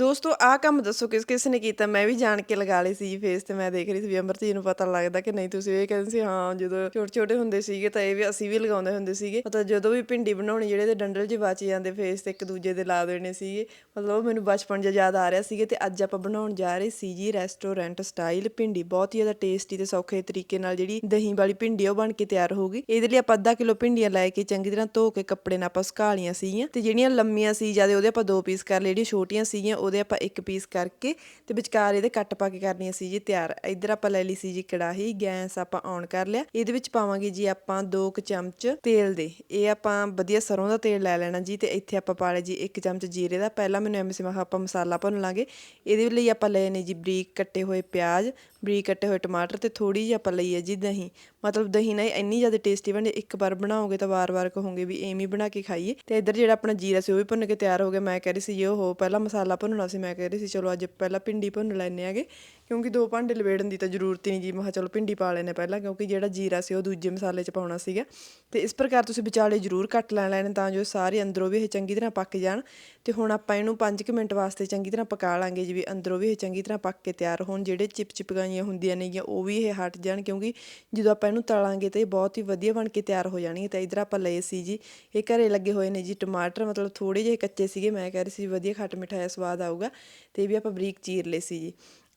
ਦੋਸਤੋ, ਆਹ ਕੰਮ ਦੱਸੋ ਕਿਸ ਕਿਸ ਨੇ ਕੀਤਾ? ਮੈਂ ਵੀ ਜਾਣ ਕੇ ਲਗਾ ਲਈ ਸੀ ਫੇਸ ਤੇ ਮੈਂ ਦੇਖ ਰਹੀ ਸੀ ਵੀ ਅਮਰਤ ਜੀ ਨੂੰ ਪਤਾ ਲੱਗਦਾ ਕਿ ਨਹੀਂ, ਤੁਸੀਂ ਇਹ ਕਹਿੰਦੇ ਸੀ, ਹਾਂ, ਜਦੋਂ ਛੋਟੇ ਛੋਟੇ ਹੁੰਦੇ ਸੀਗੇ ਤਾਂ ਇਹ ਵੀ ਅਸੀਂ ਵੀ ਲਗਾਉਂਦੇ ਹੁੰਦੇ ਸੀਗੇ। ਮਤਲਬ ਜਦੋਂ ਵੀ ਭਿੰਡੀ ਬਣਾਉਣੀ, ਜਿਹੜੇ ਤੇ ਡੰਡਲ ਜਿਹੇ ਬਚ ਜਾਂਦੇ ਫੇਸ ਤੇ ਇੱਕ ਦੂਜੇ ਦੇ ਲਾ ਦੇਣੇ ਸੀਗੇ। ਮਤਲਬ ਮੈਨੂੰ ਬਚਪਨ ਜਿਹਾ ਯਾਦ ਆ ਰਿਹਾ ਸੀਗੇ ਤੇ ਅੱਜ ਆਪਾਂ ਬਣਾਉਣ ਜਾ ਰਹੇ ਸੀ ਜੀ ਰੈਸਟੋਰੈਂਟ ਸਟਾਈਲ ਭਿੰਡੀ। ਬਹੁਤ ਹੀ ਜ਼ਿਆਦਾ ਟੇਸਟੀ ਤੇ ਸੌਖੇ ਤਰੀਕੇ ਨਾਲ ਜਿਹੜੀ ਦਹੀਂ ਵਾਲੀ ਭਿੰਡੀ ਉਹ ਬਣ ਕੇ ਤਿਆਰ ਹੋਊਗੀ ਇਹਦੇ ਲਈ ਆਪਾਂ ਅੱਧਾ ਕਿਲੋ ਭਿੰਡੀਆਂ ਲੈ ਕੇ ਚੰਗੀ ਤਰ੍ਹਾਂ ਧੋ ਕੇ ਕੱਪੜੇ ਨਾਲ ਆਪਾਂ ਸੁਕਾ ਲਈਆਂ ਸੀਗੀਆਂ ਤੇ ਜਿਹੜੀਆਂ ਲੰਮੀਆਂ ਸੀ, ਜ਼ਿਆਦਾ ਉਹਦੇ ਆਪਾਂ ਦੋ ਪੀਸ ਕਰ ਲਏ, ਜਿਹੜੀਆਂ ਛੋਟੀਆਂ ਸੀਗੀਆਂ ਉਹਦੇ ਆਪਾਂ ਇੱਕ ਪੀਸ ਕਰਕੇ ਤੇ ਵਿਚਕਾਰ ਇਹਦੇ ਕੱਟ ਪਾ ਕੇ ਕਰਨੀਆਂ ਸੀ ਜੀ ਤਿਆਰ। ਇੱਧਰ ਆਪਾਂ ਲੈ ਲਈ ਸੀ ਜੀ ਕੜਾਹੀ, ਗੈਸ ਆਪਾਂ ਔਨ ਕਰ ਲਿਆ। ਇਹਦੇ ਵਿੱਚ ਪਾਵਾਂਗੇ ਜੀ ਆਪਾਂ 2 ਕੁ ਚਮਚ ਤੇਲ ਦੇ। ਇਹ ਆਪਾਂ ਵਧੀਆ ਸਰੋਂ ਦਾ ਤੇਲ ਲੈ ਲੈਣਾ ਜੀ ਤੇ ਇੱਥੇ ਆਪਾਂ ਪਾ ਲਿਆ ਜੀ 1 ਚਮਚ ਜੀਰੇ ਦਾ। ਪਹਿਲਾਂ ਮੈਨੂੰ ਐਵੇਂ ਸੀ, ਮੈਂ ਆਪਾਂ ਮਸਾਲਾ ਭੁੰਨ ਲਾਂਗੇ ਇਹਦੇ ਲਈ ਆਪਾਂ ਲਏ ਨੇ ਜੀ ਬਰੀਕ ਕੱਟੇ ਹੋਏ ਪਿਆਜ਼, ਬਰੀਕ ਕੱਟੇ ਹੋਏ ਟਮਾਟਰ ਤੇ ਥੋੜੀ ਜਿਹੀ ਆਪਾਂ ਲਈ ਹੈ ਜੀ ਦਹੀਂ। ਮਤਲਬ ਦਹੀਂ ਨਾਲ ਇੰਨੀ ਜ਼ਿਆਦਾ ਟੇਸਟੀ ਬਣਦੀ, ਇੱਕ ਵਾਰ ਬਣਾਓਗੇ ਤਾਂ ਵਾਰ-ਵਾਰ ਕਹੋਗੇ ਵੀ ਐਵੇਂ ਬਣਾ ਕੇ ਖਾਈਏ। ਤੇ ਇੱਧਰ ਜਿਹੜਾ ਆਪਣਾ ਜੀਰਾ ਸੀ ਉਹ ਵੀ ਭੁੰਨ ਕੇ ਤਿਆਰ ਹੋ ਗਿਆ। ਮੈਂ ਕਹਿ ਰਹੀ ਸੀ ਇਹ ਉਹ ਪਹਿਲਾਂ ਮਸਾਲਾ ਭੁੰਨਣਾ ਸੀ ਮੈਂ ਕਹਿ ਰਹੀ ਸੀ ਚਲੋ ਅੱਜ ਪਹਿਲਾਂ ਭਿੰਡੀ ਭੁੰਨ ਲੈਣੇ ਆਗੇ ਕਿਉਂਕਿ ਦੋ ਭਾਂਡੇ ਲਵੇੜਨ ਦੀ ਤਾਂ ਜ਼ਰੂਰਤ ਹੀ ਨਹੀਂ ਜੀ। ਮੈਂ ਕਿਹਾ ਚਲੋ ਭਿੰਡੀ ਪਾ ਲੈਣੇ ਪਹਿਲਾਂ, ਕਿਉਂਕਿ ਜਿਹੜਾ ਜੀਰਾ ਸੀ ਉਹ ਦੂਜੇ ਮਸਾਲੇ 'ਚ ਪਾਉਣਾ ਸੀਗਾ। ਤੇ ਇਸ ਪ੍ਰਕਾਰ ਤੁਸੀਂ ਵਿਚਾਲੇ ਜ਼ਰੂਰ ਕੱਟ ਲੈਣ ਲੈਣ ਤਾਂ ਜੋ ਸਾਰੇ ਅੰਦਰੋਂ ਵੀ ਇਹ ਚੰਗੀ ਤਰ੍ਹਾਂ ਪੱਕ ਜਾਣ। ਤੇ ਹੁਣ ਆਪਾਂ ਇਹਨੂੰ 5 ਮਿੰਟ ਵਾਸਤੇ ਚੰਗੀ ਤਰ੍ਹਾਂ ਪਕਾ ਲਾਂਗੇ ਜੀ ਵੀ ਅੰਦਰੋਂ ਵੀ ਇਹ ਚੰਗੀ ਤਰ੍ਹਾਂ ਪੱਕ ਕੇ ਤਿਆਰ ਹੋਣ। ਜਿਹੜੇ ਚਿਪ ਚਿਪਕਾਈਆਂ ਹੁੰਦੀਆਂ ਨੇਗੀਆਂ ਉਹ ਵੀ ਇਹ ਹਟ ਜਾਣ, ਕਿਉਂਕਿ ਜਦੋਂ ਆਪਾਂ ਇਹਨੂੰ ਤਲਾਂਗੇ ਤਾਂ ਇਹ ਬਹੁਤ ਹੀ ਵਧੀਆ ਬਣ ਕੇ ਤਿਆਰ ਹੋ ਜਾਣਗੇ। ਤਾਂ ਇਧਰ ਆਪਾਂ ਲਏ ਸੀ ਜੀ, ਇਹ ਘਰੇ ਲੱਗੇ ਹੋਏ ਨੇ ਜੀ ਟਮਾਟਰ। ਮਤਲਬ ਥੋੜੇ ਜਿਹੇ ਕੱਚੇ ਸੀਗੇ, ਮੈਂ ਕਹਿ ਰਹੀ ਸੀ ਵਧੀਆ ਖੱਟ ਮਿਠਾਇਆ ਸਵਾਦ ਆਊਗਾ। ਤੇ ਇਹ ਵੀ ਆਪਾਂ ਬਰੀਕ ਚੀਰ ਲਏ ਸੀ ਜੀ।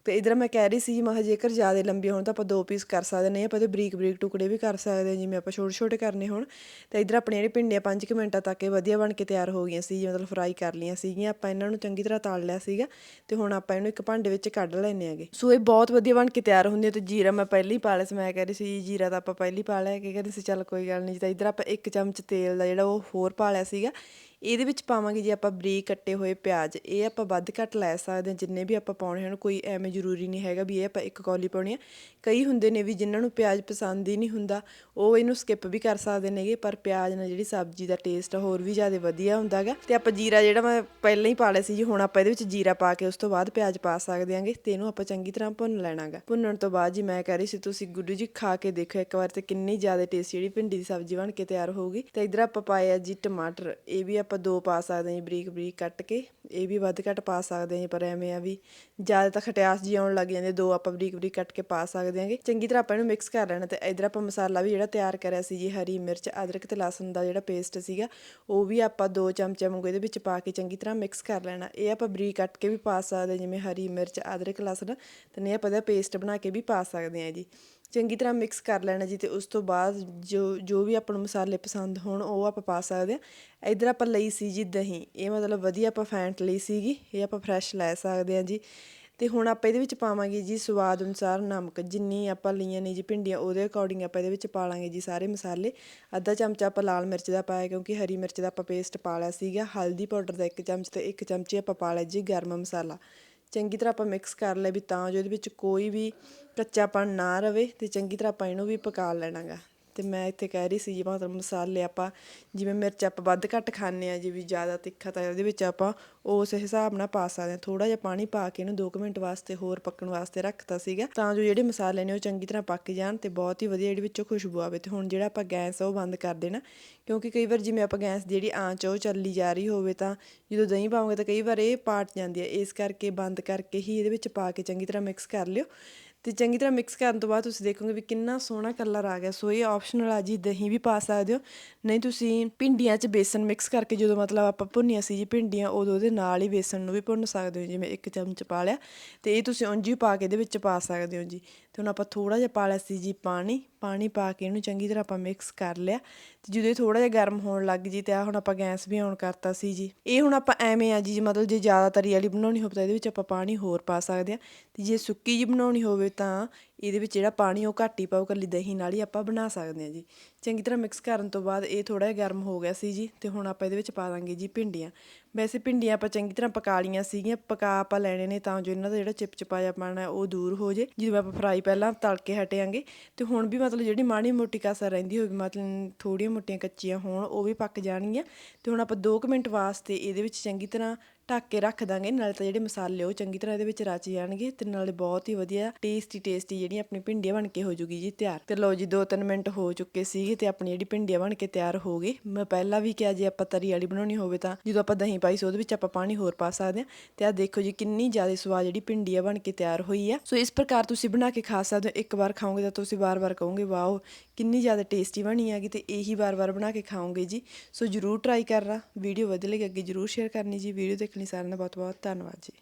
ਤੇ ਇਧਰ ਮੈਂ ਕਹਿ ਰਹੀ ਸੀ, ਮੈਂ ਜੇਕਰ ਜ਼ਿਆਦਾ ਲੰਬੀ ਹੋਣ ਤਾਂ ਆਪਾਂ ਦੋ ਪੀਸ ਕਰ ਸਕਦੇ ਨਹੀਂ ਆਪਾਂ ਤੇ ਬਰੀਕ ਬਰੀਕ ਟੁਕੜੇ ਵੀ ਕਰ ਸਕਦੇ ਹਾਂ ਜਿਵੇਂ ਆਪਾਂ ਛੋਟੇ ਛੋਟੇ ਕਰਨੇ ਹੋਣ। ਤੇ ਇਧਰ ਆਪਣੇ ਜਿਹੜੇ ਭਿੰਡੀਆਂ 5 ਕੁ ਮਿੰਟਾਂ ਤੱਕ ਇਹ ਵਧੀਆ ਬਣ ਕੇ ਤਿਆਰ ਹੋ ਗਈਆਂ ਸੀ, ਮਤਲਬ ਫਰਾਈ ਕਰ ਲਈਆਂ ਸੀਗੀਆਂ, ਆਪਾਂ ਇਹਨਾਂ ਨੂੰ ਚੰਗੀ ਤਰ੍ਹਾਂ ਤਾਲ ਲਿਆ ਸੀਗਾ, ਤੇ ਹੁਣ ਆਪਾਂ ਇਹਨੂੰ ਇੱਕ ਭਾਂਡੇ ਵਿੱਚ ਕੱਢ ਲੈਣੇ ਆਗੇ ਸੋ ਇਹ ਬਹੁਤ ਵਧੀਆ ਬਣ ਕੇ ਤਿਆਰ ਹੁੰਦੀ ਹੈ, ਤੇ ਜੀਰਾ ਮੈਂ ਪਹਿਲਾਂ ਹੀ ਪਾ ਲਿਆ ਸੀ, ਮੈਂ ਕਹਿ ਰਹੀ ਸੀ, ਜੀਰਾ ਤਾਂ ਆਪਾਂ ਪਹਿਲਾਂ ਹੀ ਪਾ ਲਿਆ, ਕਿ ਕਹਿੰਦੇ ਸੀ ਚੱਲ ਕੋਈ ਗੱਲ ਨਹੀਂ ਤਾਂ ਇਧਰ ਆਪਾਂ ਇੱਕ ਚਮਚ ਤੇਲ ਦਾ ਜਿਹੜਾ ਉਹ ਹੋਰ ਪਾ ਲਿਆ ਸੀਗਾ ਇਹਦੇ ਵਿੱਚ ਪਾਵਾਂਗੇ ਜੀ ਆਪਾਂ ਬਰੀਕ ਕੱਟੇ ਹੋਏ ਪਿਆਜ਼, ਇਹ ਆਪਾਂ ਵੱਧ ਘੱਟ ਲੈ ਸਕਦੇ ਹਾਂ, ਜਿੰਨੇ ਵੀ ਆਪਾਂ ਪਾਉਣੇ ਹਨ, ਕੋਈ ਐਵੇਂ ਜ਼ਰੂਰੀ ਨਹੀਂ ਹੈਗਾ ਵੀ ਇਹ ਆਪਾਂ ਇੱਕ ਕੌਲੀ ਪਾਉਣੀ ਆ। ਕਈ ਹੁੰਦੇ ਨੇ ਵੀ ਜਿਨ੍ਹਾਂ ਨੂੰ ਪਿਆਜ਼ ਪਸੰਦ ਹੀ ਨਹੀਂ ਹੁੰਦਾ, ਉਹ ਇਹਨੂੰ ਸਕਿਪ ਵੀ ਕਰ ਸਕਦੇ ਨੇਗੇ, ਪਰ ਪਿਆਜ਼ ਨਾਲ ਜਿਹੜੀ ਸਬਜ਼ੀ ਦਾ ਟੇਸਟ ਹੋਰ ਵੀ ਜ਼ਿਆਦਾ ਵਧੀਆ ਹੁੰਦਾਗਾ ਤੇ ਆਪਾਂ ਜੀਰਾ ਜਿਹੜਾ ਮੈਂ ਪਹਿਲਾਂ ਹੀ ਪਾ ਲਿਆ ਸੀ ਜੀ, ਹੁਣ ਆਪਾਂ ਇਹਦੇ ਵਿੱਚ ਜੀਰਾ ਪਾ ਕੇ ਉਸ ਤੋਂ ਬਾਅਦ ਪਿਆਜ਼ ਪਾ ਸਕਦੇ ਆਂਗੇ ਤੇ ਇਹਨੂੰ ਆਪਾਂ ਚੰਗੀ ਤਰ੍ਹਾਂ ਭੁੰਨ ਲੈਣਾਗਾ ਭੁੰਨਣ ਤੋਂ ਬਾਅਦ ਜੀ ਮੈਂ ਕਹਿ ਰਹੀ ਸੀ, ਤੁਸੀਂ ਗੁੱਡੂ ਜੀ ਖਾ ਕੇ ਦੇਖੋ ਇੱਕ ਵਾਰ, ਤੇ ਕਿੰਨੀ ਜ਼ਿਆਦਾ ਟੇਸਟੀ ਜਿਹੜੀ ਭਿੰਡੀ ਦੀ ਸਬਜ਼ੀ ਬਣ ਕੇ ਤਿਆਰ ਹੋਊਗੀ। ਤੇ ਇਧਰ ਆਪਾਂ ਪਾਇਆ ਜੀ ਟਮਾਟਰ, ਇਹ ਵੀ ਆਪਾਂ ਆਪਾਂ ਦੋ ਪਾ ਸਕਦੇ ਹਾਂ ਬਰੀਕ ਬਰੀਕ ਕੱਟ ਕੇ। ਇਹ ਵੀ ਵੱਧ ਘੱਟ ਪਾ ਸਕਦੇ ਹਾਂ ਪਰ ਐਵੇਂ ਆ ਵੀ ਜ਼ਿਆਦਾ ਤਾਂ ਖਟਿਆਸ ਜੀ ਆਉਣ ਲੱਗ ਜਾਂਦੇ, ਦੋ ਆਪਾਂ ਬਰੀਕ ਬਰੀਕ ਕੱਟ ਕੇ ਪਾ ਸਕਦੇ ਹਾਂਗੇ। ਚੰਗੀ ਤਰ੍ਹਾਂ ਆਪਾਂ ਇਹਨੂੰ ਮਿਕਸ ਕਰ ਲੈਣਾ ਤੇ ਇਧਰ ਆਪਾਂ ਮਸਾਲਾ ਵੀ ਜਿਹੜਾ ਤਿਆਰ ਕਰਿਆ ਸੀ ਜੀ, ਹਰੀ ਮਿਰਚ, ਅਦਰਕ ਤੇ ਲਸਣ ਦਾ ਜਿਹੜਾ ਪੇਸਟ ਸੀਗਾ, ਉਹ ਵੀ ਆਪਾਂ ਦੋ ਚਮਚੇ ਵਾਂਗੂ ਇਹਦੇ ਵਿੱਚ ਪਾ ਕੇ ਚੰਗੀ ਤਰ੍ਹਾਂ ਮਿਕਸ ਕਰ ਲੈਣਾ। ਇਹ ਆਪਾਂ ਬਰੀਕ ਕੱਟ ਕੇ ਵੀ ਪਾ ਸਕਦੇ ਜਿਵੇਂ ਹਰੀ ਮਿਰਚ, ਅਦਰਕ, ਲਸਣ, ਤੇ ਨਹੀਂ ਆਪਾਂ ਇਹਦਾ ਪੇਸਟ ਬਣਾ ਕੇ ਵੀ ਪਾ ਸਕਦੇ ਹਾਂ ਜੀ। ਚੰਗੀ ਤਰ੍ਹਾਂ ਮਿਕਸ ਕਰ ਲੈਣਾ ਜੀ ਤੇ ਉਸ ਤੋਂ ਬਾਅਦ ਜੋ ਜੋ ਵੀ ਆਪਾਂ ਨੂੰ ਮਸਾਲੇ ਪਸੰਦ ਹੋਣ, ਉਹ ਆਪਾਂ ਪਾ ਸਕਦੇ ਆ ਇਧਰ ਆਪਾਂ ਲਈ ਸੀ ਜੀ ਦਹੀਂ, ਇਹ ਮਤਲਬ ਵਧੀਆ ਆਪਾਂ ਫੈਂਟ ਲਈ ਸੀਗੀ, ਇਹ ਆਪਾਂ ਫਰੈਸ਼ ਲੈ ਸਕਦੇ ਆ ਜੀ। ਤੇ ਹੁਣ ਆਪਾਂ ਇਹਦੇ ਵਿੱਚ ਪਾਵਾਂਗੇ ਜੀ ਸਵਾਦ ਅਨੁਸਾਰ ਨਮਕ, ਜਿੰਨੀ ਆਪਾਂ ਲਈਆਂ ਨੇ ਜੀ ਭਿੰਡੀਆਂ, ਉਹਦੇ ਅਕੋਰਡਿੰਗ ਆਪਾਂ ਇਹਦੇ ਵਿੱਚ ਪਾ ਲਾਂਗੇ ਜੀ ਸਾਰੇ ਮਸਾਲੇ। ਅੱਧਾ ਚਮਚਾ ਆਪਾਂ ਲਾਲ ਮਿਰਚ ਦਾ ਪਾਇਆ, ਕਿਉਂਕਿ ਹਰੀ ਮਿਰਚ ਦਾ ਆਪਾਂ ਪੇਸਟ ਪਾ ਲਿਆ ਸੀਗਾ। ਹਲਦੀ ਪਾਊਡਰ ਦਾ 1 ਚਮਚ ਤੇ 1 ਚਮਚੀ ਆਪਾਂ ਪਾ ਲਿਆ ਜੀ ਗਰਮ ਮਸਾਲਾ। ਚੰਗੀ ਤਰ੍ਹਾਂ ਆਪਾਂ ਮਿਕਸ ਕਰ ਲਿਆ ਵੀ ਤਾਂ ਜੋ ਇਹਦੇ ਵਿੱਚ ਕੋਈ ਵੀ ਕੱਚਾਪਣ ਨਾ ਰਵੇ ਤੇ ਚੰਗੀ ਤਰ੍ਹਾਂ ਆਪਾਂ ਇਹਨੂੰ ਵੀ ਪਕਾ ਲੈਣਾਗਾ। ਅਤੇ ਮੈਂ ਇੱਥੇ ਕਹਿ ਰਹੀ ਸੀ ਜੀ ਮਤਲਬ ਮਸਾਲੇ ਆਪਾਂ ਜਿਵੇਂ ਮਿਰਚ ਆਪਾਂ ਵੱਧ ਘੱਟ ਖਾਂਦੇ ਹਾਂ ਜਿਵੇਂ ਜ਼ਿਆਦਾ ਤਿੱਖਾ ਤਾਂ ਇਹਦੇ ਵਿੱਚ ਆਪਾਂ ਉਸ ਹਿਸਾਬ ਨਾਲ ਪਾ ਸਕਦੇ ਹਾਂ। ਥੋੜ੍ਹਾ ਜਿਹਾ ਪਾਣੀ ਪਾ ਕੇ ਇਹਨੂੰ ਦੋ ਕੁ ਮਿੰਟ ਵਾਸਤੇ ਹੋਰ ਪੱਕਣ ਵਾਸਤੇ ਰੱਖਤਾ ਸੀਗਾ। ਤਾਂ ਜੋ ਜਿਹੜੇ ਮਸਾਲੇ ਨੇ ਉਹ ਚੰਗੀ ਤਰ੍ਹਾਂ ਪੱਕ ਜਾਣ ਅਤੇ ਬਹੁਤ ਹੀ ਵਧੀਆ ਜਿਹੜੀ ਵਿੱਚੋਂ ਖੁਸ਼ਬੂ ਆਵੇ। ਅਤੇ ਹੁਣ ਜਿਹੜਾ ਆਪਾਂ ਗੈਸ ਆ ਉਹ ਬੰਦ ਕਰ ਦੇਣਾ, ਕਿਉਂਕਿ ਕਈ ਵਾਰ ਜਿਵੇਂ ਆਪਾਂ ਗੈਸ ਦੀ ਜਿਹੜੀ ਆਂਚ ਉਹ ਚੱਲੀ ਜਾ ਰਹੀ ਹੋਵੇ ਤਾਂ ਜਦੋਂ ਦਹੀਂ ਪਾਉਂਗੇ ਤਾਂ ਕਈ ਵਾਰ ਇਹ ਪਾਟ ਜਾਂਦੀ ਹੈ ਇਸ ਕਰਕੇ ਬੰਦ ਕਰਕੇ ਹੀ ਇਹਦੇ ਵਿੱਚ ਪਾ ਕੇ ਚੰਗੀ ਤਰ੍ਹਾਂ ਮਿਕਸ ਕਰ ਲਿਓ। ਤੇ ਚੰਗੀ ਤਰ੍ਹਾਂ ਮਿਕਸ ਕਰਨ ਤੋਂ ਬਾਅਦ ਤੁਸੀਂ ਦੇਖੋਗੇ ਵੀ ਕਿੰਨਾ ਸੋਹਣਾ ਕਲਰ ਆ ਗਿਆ। ਸੋ ਇਹ ਆਪਸ਼ਨਲ ਆ ਜੀ, ਦਹੀਂ ਵੀ ਪਾ ਸਕਦੇ ਹੋ। ਨਹੀਂ, ਤੁਸੀਂ ਭਿੰਡੀਆਂ 'ਚ ਬੇਸਨ ਮਿਕਸ ਕਰਕੇ ਜਦੋਂ ਮਤਲਬ ਆਪਾਂ ਭੁੰਨੀਆਂ ਸੀ ਜੀ ਭਿੰਡੀਆਂ, ਉਦੋਂ ਉਹਦੇ ਨਾਲ ਹੀ ਬੇਸਨ ਨੂੰ ਵੀ ਭੁੰਨ ਸਕਦੇ ਹੋ, ਜਿਵੇਂ ਇੱਕ ਚਮਚ ਪਾ ਲਿਆ। ਤੇ ਇਹ ਤੁਸੀਂ ਉਂਝ ਹੀ ਪਾ ਕੇ ਇਹਦੇ ਵਿੱਚ ਪਾ ਸਕਦੇ ਹੋ ਜੀ। ਤੇ ਹੁਣ ਆਪਾਂ ਥੋੜਾ ਜਿਹਾ ਪਾ ਲਿਆ ਸੀ ਜੀ ਪਾਣੀ। ਪਾਣੀ ਪਾ ਕੇ ਇਹਨੂੰ ਚੰਗੀ ਤਰ੍ਹਾਂ ਆਪਾਂ ਮਿਕਸ ਕਰ ਲਿਆ ਤੇ ਜਦੋਂ ਇਹ ਥੋੜਾ ਜਿਹਾ ਗਰਮ ਹੋਣ ਲੱਗ ਜੀ ਤੇ ਆ ਹੁਣ ਆਪਾਂ ਗੈਸ ਵੀ ਔਨ ਕਰਤਾ ਸੀ ਜੀ। ਇਹ ਹੁਣ ਆਪਾਂ ਐਵੇਂ ਆ ਜੀ, ਮਤਲਬ ਜੇ ਜ਼ਿਆਦਾ ਤਰੀ ਵਾਲੀ ਬਣਾਉਣੀ ਹੋਵੇ ਤਾਂ ਇਹਦੇ ਵਿੱਚ ਆਪਾਂ ਪਾਣੀ ਹੋਰ ਪਾ ਸਕਦੇ ਆ ਤੇ ਜੇ ਸੁੱਕੀ ਜੀ ਬਣਾਉਣੀ ਹੋਵੇ ਤਾਂ ਇਹਦੇ ਵਿੱਚ ਜਿਹੜਾ ਪਾਣੀ ਉਹ ਘੱਟ ਹੀ ਪਾਓ ਕੱਲੀ ਦਹੀਂ ਨਾਲ ਹੀ ਆਪਾਂ ਬਣਾ ਸਕਦੇ ਹਾਂ ਜੀ। ਚੰਗੀ ਤਰ੍ਹਾਂ ਮਿਕਸ ਕਰਨ ਤੋਂ ਬਾਅਦ ਇਹ ਥੋੜਾ ਜਿਹਾ ਗਰਮ ਹੋ ਗਿਆ ਸੀ ਜੀ ਤੇ ਹੁਣ ਆਪਾਂ ਇਹਦੇ ਵਿੱਚ ਪਾ ਦਾਂਗੇ ਜੀ ਭਿੰਡੀਆਂ। ਵੈਸੇ ਭਿੰਡੀਆਂ ਆਪਾਂ ਚੰਗੀ ਤਰ੍ਹਾਂ ਪਕਾ ਲੀਆਂ ਸੀਗੀਆਂ, ਪਕਾ ਆਪਾਂ ਲੈਣੇ ਨੇ ਤਾਂ ਜੋ ਇਹਨਾਂ ਦਾ ਜਿਹੜਾ ਚਿਪਚਿਪਾ ਜਿਹਾ ਪਾਣਾ ਉਹ ਦੂਰ ਹੋ ਜੇ ਜਦੋਂ ਆਪਾਂ ਫਰਾਈ ਪਹਿਲਾਂ ਤਲ ਕੇ ਹਟਿਆਂਗੇ ਤੇ ਹੁਣ ਵੀ ਮਤਲਬ ਜਿਹੜੀ ਮਾੜੀ ਮੋਟੀ ਕਸਰ ਰਹਿੰਦੀ ਹੋਵੇ, ਮਤਲਬ ਥੋੜੀਆਂ ਮੋਟੀਆਂ ਕੱਚੀਆਂ ਹੋਣ, ਉਹ ਵੀ ਪੱਕ ਜਾਣਗੀਆਂ। ਤੇ ਹੁਣ ਆਪਾਂ 2 ਮਿੰਟ ਵਾਸਤੇ ਇਹਦੇ ਵਿੱਚ ਚੰਗੀ ਤਰ੍ਹਾਂ ਢੱਕ ਕੇ ਰੱਖ ਦਾਂਗੇ, ਨਾਲੇ ਤਾਂ ਜਿਹੜੇ ਮਸਾਲੇ ਉਹ ਚੰਗੀ ਤਰ੍ਹਾਂ ਇਹਦੇ ਵਿੱਚ ਰਚ ਜਾਣਗੇ ਤੇ ਨਾਲੇ ਬਹੁਤ ਹੀ ਵਧੀਆ ਟੇਸਟੀ ਟੇਸਟੀ ਜਿਹੜੀਆਂ ਆਪਣੀ ਭਿੰਡੀਆਂ ਬਣ ਕੇ ਹੋ ਜੂਗੀ ਜੀ ਤਿਆਰ। ਤੇ ਲਓ ਜੀ 2-3 ਮਿੰਟ ਹੋ ਚੁੱਕੇ ਸੀਗੇ ਤੇ ਆਪਣੀ ਜਿਹੜੀ ਭਿੰਡੀਆਂ ਬਣ ਕੇ ਤਿਆਰ ਹੋ ਗਈ। ਮੈਂ ਪਹਿਲਾਂ ਵੀ ਕਿਹਾ, ਜੇ ਆਪਾਂ ਤਰੀ ਵਾਲੀ ਬਣਾਉਣੀ ਹੋਵੇ ਤਾਂ ਜਦੋਂ ਆਪਾਂ ਦਹੀਂ ਪਾਈ ਸੀ, ਉਹਦੇ ਵਿੱਚ ਆਪਾਂ ਪਾਣੀ ਹੋਰ ਪਾ ਸਕਦੇ ਹਾਂ। ਤੇ ਆ ਦੇਖੋ ਜੀ, ਕਿੰਨੀ ਜ਼ਿਆਦਾ ਸਵਾਦ ਜਿਹੜੀ ਭਿੰਡੀ ਬਣ ਕੇ ਤਿਆਰ ਹੋਈ ਆ। ਸੋ ਇਸ ਪ੍ਰਕਾਰ ਤੁਸੀਂ ਬਣਾ ਕੇ ਖਾ ਸਕਦੇ ਹੋ। ਇੱਕ ਵਾਰ ਖਾਓਗੇ ਤਾਂ ਤੁਸੀਂ ਵਾਰ-ਵਾਰ ਕਹੋਗੇ, ਵਾਓ, ਕਿੰਨੀ ਜ਼ਿਆਦਾ ਟੇਸਟੀ ਬਣੀ ਹੈਗੀ। ਤੇ ਇਹੀ ਵਾਰ-ਵਾਰ ਬਣਾ ਕੇ ਖਾਓਗੇ ਜੀ। ਸੋ ਜਰੂਰ ਟਰਾਈ ਕਰਨਾ। ਵੀਡੀਓ ਵਧੀਆ ਲੱਗੇ ਅੱਗੇ ਜਰੂਰ ਸ਼ੇਅਰ ਕਰਨੀ ਜੀ। ਵੀਡੀਓ ਦੇਖਣ ਲਈ ਸਾਰਿਆਂ ਦਾ ਬਹੁਤ-ਬਹੁਤ ਧੰਨਵਾਦ ਜੀ